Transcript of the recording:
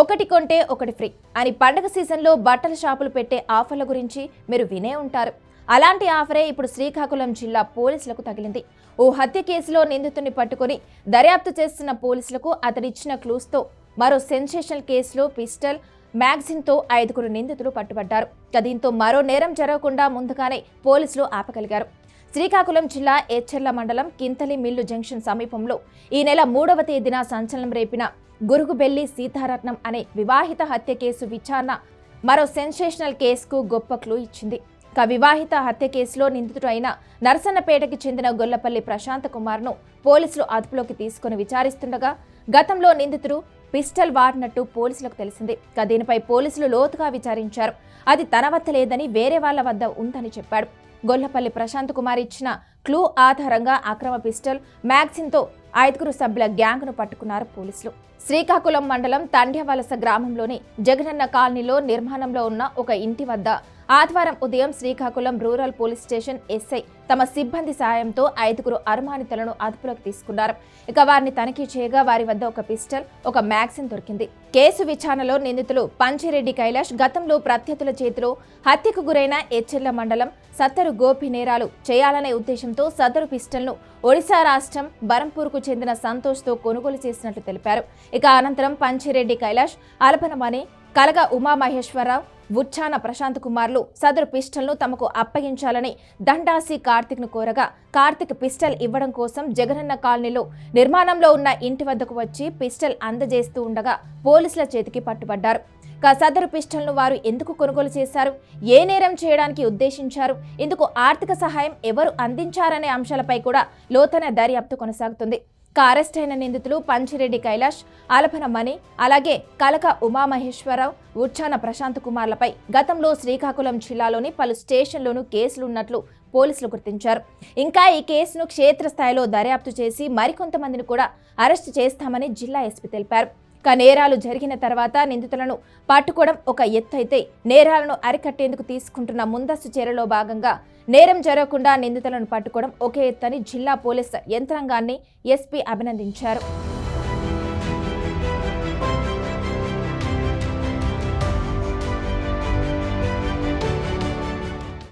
ఒకటి కొంటే ఒకటి ఫ్రీ అని పండగ సీజన్లో బట్టల షాపులు పెట్టే ఆఫర్ల గురించి మీరు వినే ఉంటారు. అలాంటి ఆఫరే ఇప్పుడు శ్రీకాకుళం జిల్లా పోలీసులకు తగిలింది. ఓ హత్య కేసులో నిందితుడిని పట్టుకొని దర్యాప్తు చేస్తున్న పోలీసులకు అతడిచ్చిన క్లూస్తో మరో సెన్సేషనల్ కేసులో పిస్టల్ మ్యాగ్జిన్తో ఐదుగురు నిందితులు పట్టుబడ్డారు. దీంతో మరో నేరం జరగకుండా ముందుగానే పోలీసులు ఆపగలిగారు. శ్రీకాకుళం జిల్లా ఏచెర్ల మండలం కింతలి మిల్లు జంక్షన్ సమీపంలో ఈ నెల మూడవ తేదీన సంచలనం రేపిన గురుగుబెల్లి సీతారత్నం అనే వివాహిత హత్య కేసు విచారణ మరో సెన్సేషనల్ కేసుకు గొప్ప క్లూ ఇచ్చింది. ఇక వివాహిత హత్య కేసులో నిందితుడు అయిన నర్సన్నపేటకి చెందిన గొల్లపల్లి ప్రశాంత్ కుమార్ను పోలీసులు అదుపులోకి తీసుకుని విచారిస్తుండగా గతంలో నిందితుడు పిస్టల్ వాడినట్టు పోలీసులకు తెలిసింది. ఇక దీనిపై పోలీసులు లోతుగా విచారించారు. అది తన వద్ద లేదని వేరే వాళ్ళ వద్ద ఉందని చెప్పాడు. గొల్లపల్లి ప్రశాంత్ కుమార్ ఇచ్చిన క్లూ ఆధారంగా అక్రమ పిస్టల్ మ్యాగ్జిన్తో ఐదుగురు సభ్యుల గ్యాంగ్ను పట్టుకున్నారు పోలీసులు. శ్రీకాకుళం మండలం తండ్యవలస గ్రామంలోని జగనన్న కాలనీలో నిర్మాణంలో ఉన్న ఒక ఇంటి వద్ద ఆదివారం ఉదయం Srikakulam rural police station SI తమ సిబ్బంది సాయంతో ఐదుగురు అనుమానితులను అదుపులోకి తీసుకున్నారు. ఇక వారిని తనిఖీ చేయగా వారి వద్ద ఒక పిస్టల్ ఒక మ్యాగ్జిన్ దొరికింది. కేసు విచారణలో నిందితులు పంచిరెడ్డి కైలాష్ గతంలో ప్రత్యర్థుల చేతిలో హత్యకు గురైన ఎచ్చెర్ల మండలం సత్తరు గోపి నేరాలు చేయాలనే ఉద్దేశంతో సదరు పిస్టల్ను ఒడిశా రాష్ట్రం బరంపూర్కు చెందిన సంతోష్తో కొనుగోలు చేసినట్లు తెలిపారు. ఇక అనంతరం పంచిరెడ్డి కైలాష్ అలపనమని కలగ ఉమామహేశ్వరరావు ఉచ్చాన ప్రశాంత్ కుమార్లు సదరు పిస్టల్ను తమకు అప్పగించాలని దండాసి కార్తిక్ను కోరగా కార్తిక్ పిస్టల్ ఇవ్వడం కోసం జగనన్న కాలనీలో నిర్మాణంలో ఉన్న ఇంటి వద్దకు వచ్చి పిస్టల్ అందజేస్తూ ఉండగా పోలీసుల చేతికి పట్టుబడ్డారు. సదరు పిస్టల్ను వారు ఎందుకు కొనుగోలు చేశారు? ఏ నేరం చేయడానికి ఉద్దేశించారు? ఇందుకు ఆర్థిక సహాయం ఎవరు అందించారనే అంశాలపై కూడా లోతైన దర్యాప్తు కొనసాగుతుంది. అరెస్ట్ అయిన నిందితులు పంచిరెడ్డి కైలాష్ ఆలపన మణి అలాగే కలక ఉమామహేశ్వరరావు ఉచ్చాన ప్రశాంత్ కుమార్లపై గతంలో శ్రీకాకుళం జిల్లాలోని పలు స్టేషన్లోనూ కేసులున్నట్లు పోలీసులు గుర్తించారు. ఇంకా ఈ కేసును క్షేత్రస్థాయిలో దర్యాప్తు చేసి మరికొంతమందిని కూడా అరెస్టు చేస్తామని జిల్లా ఎస్పీ తెలిపారు. నేరాలు జరిగిన తర్వాత నిందితులను పట్టుకోవడం ఒక ఎత్తైతే నేరాలను అరికట్టేందుకు తీసుకుంటున్న ముందస్తు చర్యలో భాగంగా నేరం జరగకుండా నిందితులను పట్టుకోవడం ఒకే ఎత్తని జిల్లా పోలీస్ యంత్రాంగాన్ని ఎస్పీ అభినందించారు.